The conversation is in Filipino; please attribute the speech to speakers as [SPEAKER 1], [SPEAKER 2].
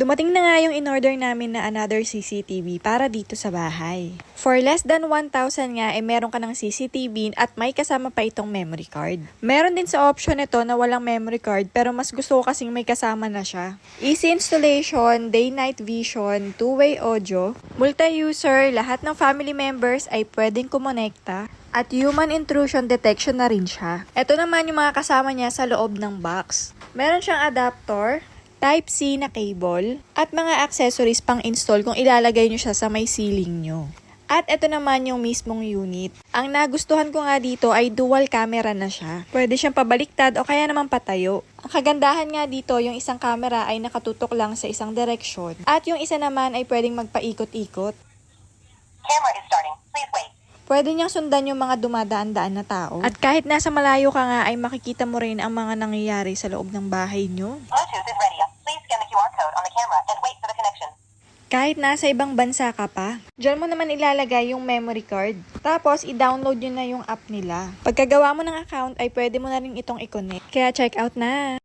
[SPEAKER 1] Dumating na nga yung in-order namin na another CCTV para dito sa bahay. For less than 1,000 nga, eh meron ka ng CCTV at may kasama pa itong memory card. Meron din sa option nito na walang memory card pero mas gusto ko kasing may kasama na siya. Easy installation, day-night vision, two-way audio, multi-user, lahat ng family members ay pwedeng kumonekta. At human intrusion detection na rin siya. Ito naman yung mga kasama niya sa loob ng box. Meron siyang adapter, Type-C na cable, at mga accessories pang install kung ilalagay nyo siya sa may ceiling nyo. At ito naman yung mismong unit. Ang nagustuhan ko nga dito ay dual camera na siya. Pwede siyang pabaliktad o kaya naman patayo. Ang kagandahan nga dito, yung isang camera ay nakatutok lang sa isang direksyon. At yung isa naman ay pwedeng magpaikot-ikot.
[SPEAKER 2] Camera is starting. Please wait.
[SPEAKER 1] Pwede niyang sundan yung mga dumadaan-daan na tao. At kahit nasa malayo ka nga ay makikita mo rin ang mga nangyayari sa loob ng bahay nyo.
[SPEAKER 2] Bluetooth is ready. Please scan the QR code on the camera and wait for the connection.
[SPEAKER 1] Kahit nasa ibang bansa ka pa, dyan mo naman ilalagay yung memory card. Tapos, i-download nyo na yung app nila. Pagkagawa mo ng account, ay pwede mo na rin itong i-connect. Kaya check out na!